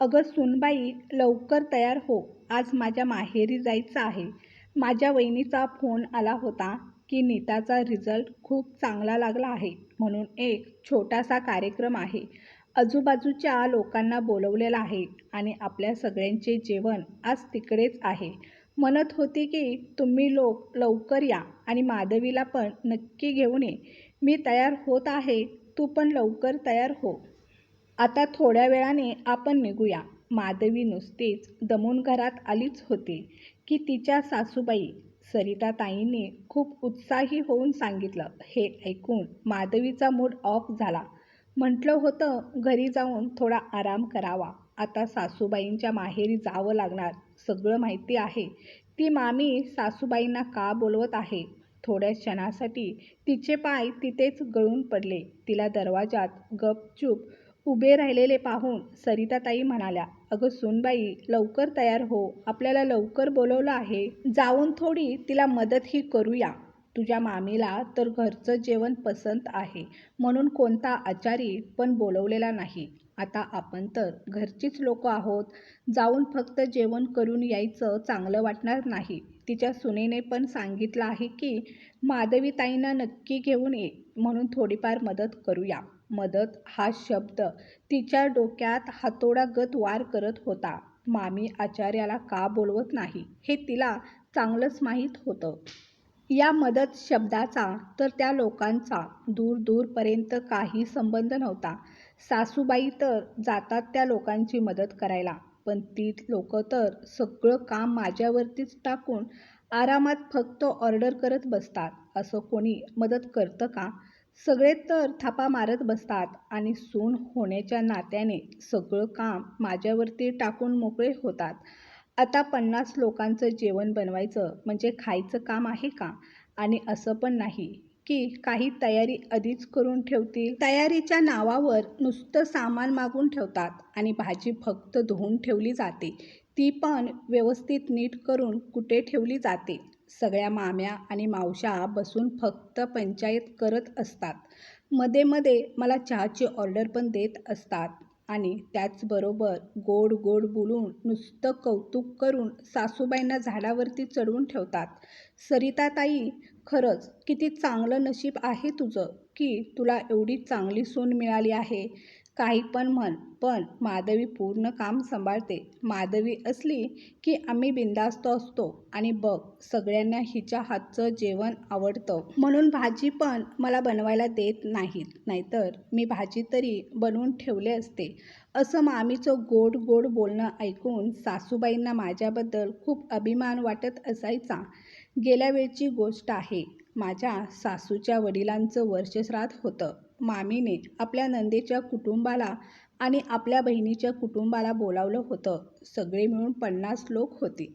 अगं सुनबाई लवकर तयार हो. आज माझ्या माहेरी जायचं आहे. माझ्या वहिनीचा फोन आला होता की नीताचा रिझल्ट खूप चांगला लागला आहे म्हणून एक छोटासा कार्यक्रम आहे. आजूबाजूच्या लोकांना बोलवलेला आहे आणि आपल्या सगळ्यांचे जेवण आज तिकडेच आहे. म्हणत होती की तुम्ही लोक लवकर या आणि माधवीला पण नक्की घेऊन ये. मी तयार होत आहे. तू पण लवकर तयार हो. आता थोड्या वेळाने आपण निघूया. माधवी नुसतीच दमून घरात आलीच होती की तिच्या सासूबाई सरिताताईंनी खूप उत्साही होऊन सांगितलं हे ऐकून माधवीचा मूड ऑफ झाला. म्हटलं होतं घरी जाऊन थोडा आराम करावा. आता सासूबाईंच्या माहेरी जावं लागणार. सगळं माहिती आहे. ती मामी सासूबाईंना का बोलवत आहे? थोड्या क्षणासाठी तिचे पाय तिथेच गळून पडले. तिला दरवाजात गपचूप उभे राहिलेले पाहून सरिताताई म्हणाल्या अगं सुनबाई लवकर तयार हो. आपल्याला लवकर बोलवलं आहे. जाऊन थोडी तिला मदतही करूया. तुझ्या मामीला तर घरचं जेवण पसंत आहे. म्हणून कोणता आचारी पण बोलवलेला नाही. आता आपण तर घरचीच लोक आहोत. जाऊन फक्त जेवण करून यायचं चांगलं वाटणार नाही. तिच्या सुनेने पण सांगितलं आहे की माधवीताईंना नक्की घेऊन ये. म्हणून थोडीफार मदत करूया. मदत हा शब्द तिच्या डोक्यात हातोडागत वार करत होता. मामी आचार्याला का बोलवत नाही? हे तिला चांगलंच माहीत होतं. या मदत शब्दाचा तर त्या लोकांचा दूर दूरपर्यंत काही संबंध नव्हता. सासूबाई तर जातात त्या लोकांची मदत करायला पण ती लोक तर सगळं काम माझ्यावरतीच टाकून आरामात फक्त ऑर्डर करत बसतात. असं कोणी मदत करतं का? सगळे तर थापा मारत बसतात आणि सून होण्याच्या नात्याने सगळं काम माझ्यावरती टाकून मोकळे होतात. आता पन्नास लोकांचं जेवण बनवायचं म्हणजे खायचं काम आहे का? आणि असं पण नाही की काही तयारी आधीच करून ठेवतील. तयारीच्या नावावर नुसतं सामान मागून ठेवतात आणि भाजी फक्त धुवून ठेवली जाते. ती पण व्यवस्थित नीट करून कुठे ठेवली जाते? सगळ्या माम्या आणि मावशा बसून फक्त पंचायत करत असतात. मध्ये मध्ये मला चहाची ऑर्डर पण देत असतात आणि त्याचबरोबर गोड गोड बोलून नुसतं कौतुक करून सासूबाईंना झाडावरती चढवून ठेवतात. सरिताताई खरंच किती चांगलं नशीब आहे तुझं की तुला एवढी चांगली सून मिळाली आहे. काही पण म्हण पण माधवी पूर्ण काम सांभाळते. माधवी असली की आम्ही बिंदास्त असतो आणि बघ सगळ्यांना हिच्या हातचं जेवण आवडतं. म्हणून भाजी पण मला बनवायला देत नाहीत. नाहीतर मी भाजी तरी बनवून ठेवले असते. असं मामीचं गोड गोड बोलणं ऐकून सासूबाईंना माझ्याबद्दल खूप अभिमान वाटत असायचा. गेल्या वेळची गोष्ट आहे. माझ्या सासूच्या वडिलांचं वर्षश्राद्ध होतं. मामीने आपल्या नंदेच्या कुटुंबाला आणि आपल्या बहिणीच्या कुटुंबाला बोलावलं होतं. सगळे मिळून पन्नास लोक होते.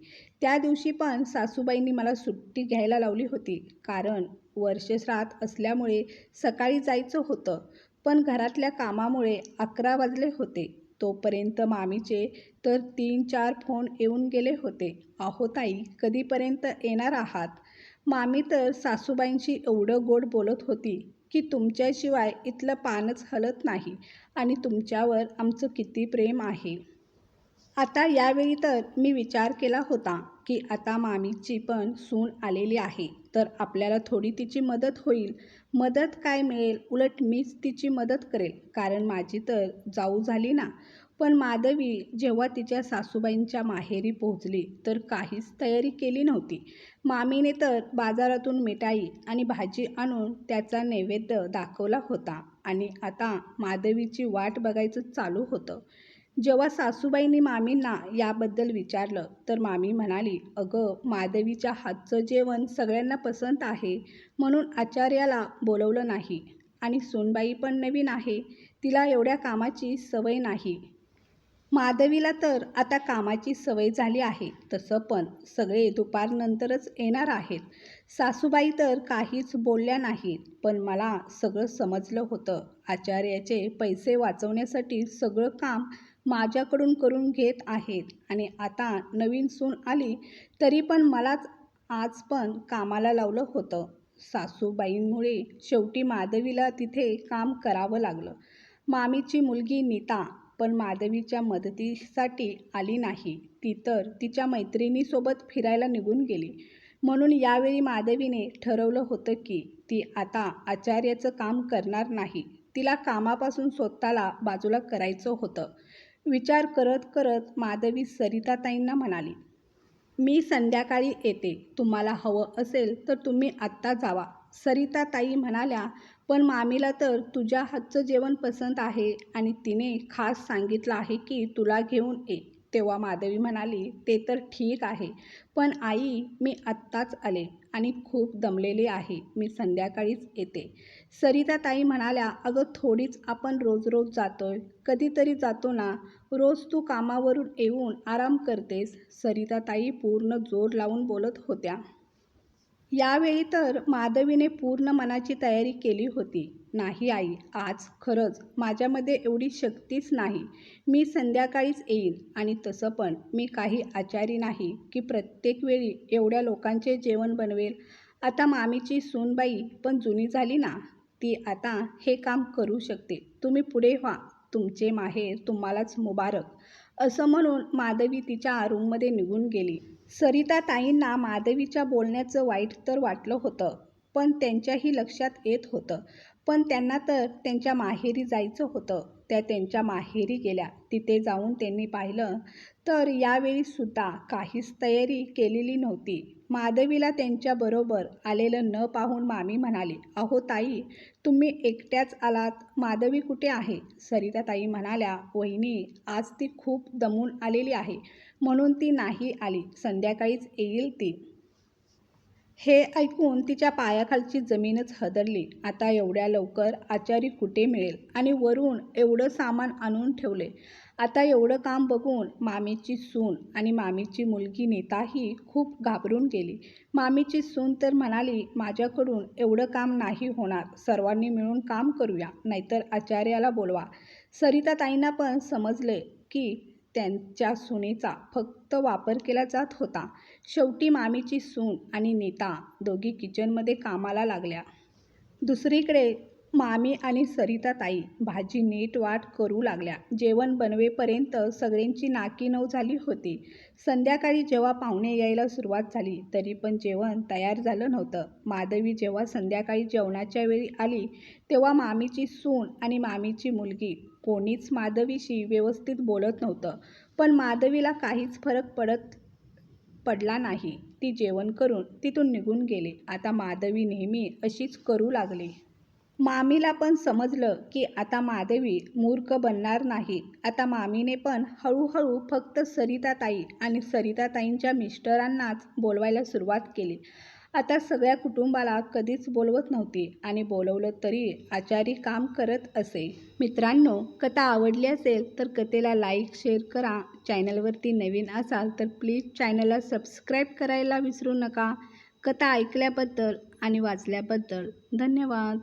त्या दिवशी पण सासूबाईंनी मला सुट्टी घ्यायला लावली होती. कारण वर्षश्राद्ध असल्यामुळे सकाळी जायचं होतं. पण घरातल्या कामामुळे अकरा वाजले होते. तोपर्यंत मामीचे तर तीन चार फोन येऊन गेले होते. आहो ताई कधीपर्यंत येणार आहात? मामी तर सासूबाईंशी एवढं गोड बोलत होती की तुमच्याशिवाय इथलं पानच हलत नाही आणि तुमच्यावर आमचं किती प्रेम आहे. आता यावेळी तर मी विचार केला होता की आता मामीची पण सून आलेली आहे तर आपल्याला थोडी तिची मदत होईल मदत काय मिळेल? उलट मीच तिची मदत करेल. कारण माझी तर जाऊ झाली ना. पण माधवी जेव्हा तिच्या सासूबाईंच्या माहेरी पोहोचली तर काहीच तयारी केली नव्हती. मामीने तर बाजारातून मिठाई आणि भाजी आणून त्याचा नैवेद्य दाखवला होता. आणि आता माधवीची वाट बघायचं चालू होतं. जेव्हा सासूबाईंनी मामींना याबद्दल विचारलं तर मामी म्हणाली अगं माधवीच्या हातचं जेवण सगळ्यांना पसंत आहे म्हणून आचार्याला बोलवलं नाही आणि सोनबाई पण नवीन आहे तिला एवढ्या कामाची सवय नाही. माधवीला तर आता कामाची सवय झाली आहे तसं पण सगळे दुपारनंतरच येणार आहेत. सासूबाई तर काहीच बोलल्या नाहीत पण मला सगळं समजलं होतं. आचार्याचे पैसे वाचवण्यासाठी सगळं काम माझ्याकडून करून घेत आहेत. आणि आता नवीन सून आली तरी पण मलाच आज पण कामाला लावलं होतं. सासूबाईंमुळे शेवटी माधवीला तिथे काम करावं लागलं. मामीची मुलगी नीता पण माधवीच्या मदतीसाठी आली नाही. ती तर तिच्या मैत्रिणीसोबत फिरायला निघून गेली. म्हणून यावेळी माधवीने ठरवलं होतं की ती आता आचार्याचं काम करणार नाही. तिला कामापासून स्वतःला बाजूला करायचं होतं. विचार करत करत माधवी सरिताताईंना म्हणाली मी संध्याकाळी येते. तुम्हाला हवं असेल तर तुम्ही आत्ता जावा. सरिताताई म्हणाल्या पण मामीला तर तुझ्या हातचं जेवण पसंत आहे आणि तिने खास सांगितलं आहे की तुला घेऊन ये. तेव्हा माधवी म्हणाली ते तर ठीक आहे पण आई मी आत्ताच आले आणि खूप दमलेले आहे मी संध्याकाळीच येते. सरिताताई म्हणाल्या अगं थोडीच आपण रोज रोज जातोय कधीतरी जातो ना रोज तू कामावरून येऊन आराम करतेस. सरिताताई पूर्ण जोर लावून बोलत होत्या. यावेळी तर माधवीने पूर्ण मनाची तयारी केली होती. नाही आई आज खरंच माझ्यामध्ये एवढी शक्तीच नाही. मी संध्याकाळीच येईन आणि तसं पण मी काही आचारी नाही की प्रत्येक वेळी एवढ्या लोकांचे जेवण बनवेल. आता मामीची सूनबाई पण जुनी झाली ना ती आता हे काम करू शकते. तुम्ही पुढे व्हा तुमचे माहेर तुम्हालाच मुबारक. असं म्हणून माधवी तिच्या रूममध्ये निघून गेली. सरिता ताईंना माधवीच्या बोलण्याचं वाईट तर वाटलं होतं पण त्यांच्याही लक्षात येत होतं. पण त्यांना तर त्यांच्या माहेरी जायचं होतं. त्या त्यांच्या माहेरी गेल्या. तिथे जाऊन त्यांनी पाहिलं तर यावेळीसुद्धा काहीच तयारी केलेली नव्हती. माधवीला त्यांच्याबरोबर आलेलं न पाहून मामी म्हणाली अहो ताई तुम्ही एकट्याच आलात. माधवी कुठे आहे? सरिता ताई म्हणाल्या वहिनी आज ती खूप दमून आलेली आहे. म्हणून ती नाही आली. संध्याकाळीच येईल ती. हे ऐकून तिच्या पायाखालची जमीनच हदरली. आता एवढ्या लवकर आचारी कुठे मिळेल? आणि वरून एवढं सामान आणून ठेवले. आता एवढं काम बघून मामीची सून आणि मामीची मुलगी नीताही खूप घाबरून गेली. मामीची सून तर म्हणाली माझ्याकडून एवढं काम नाही होणार. सर्वांनी मिळून काम करूया. नाहीतर आचार्याला बोलवा. सरिताताईंना पण समजले की त्यांच्या सुनेचा फक्त वापर केला जात होता. शेवटी मामीची सून आणि नीता दोघी किचनमध्ये कामाला लागल्या. दुसरीकडे मामी आणि सरिताताई भाजी नीट वाट करू लागल्या. जेवण बनवेपर्यंत सगळ्यांची नाकी नऊ झाली होती. संध्याकाळी जेव्हा पाहुणे यायला सुरुवात झाली तरी पण जेवण तयार झालं नव्हतं. माधवी जेव्हा संध्याकाळी जेवणाच्या वेळी आली तेव्हा मामीची सून आणि मामीची मुलगी कोणीच माधवीशी व्यवस्थित बोलत नव्हतं. पण माधवीला काहीच फरक पडत पडला नाही. ती जेवण करून तिथून निघून गेली. आता माधवी नेहमी अशीच करू लागली. मामीला पण समजलं की आता माधवी मूर्ख बनणार नाही. आता मामीने पण हळूहळू फक्त सरिताताई आणि सरिताताईंच्या मिस्टरांनाच बोलवायला सुरुवात केली. आता सगळ्या कुटुंबाला कधीच बोलवत नव्हती आणि बोलवलं तरी आचारी काम करत असे. मित्रांनो कथा आवडली असेल तर कथेला लाईक शेअर करा. चॅनलवरती नवीन असाल तर प्लीज चॅनलला सबस्क्राईब करायला विसरू नका. कथा ऐकल्याबद्दल आणि वाचल्याबद्दल धन्यवाद.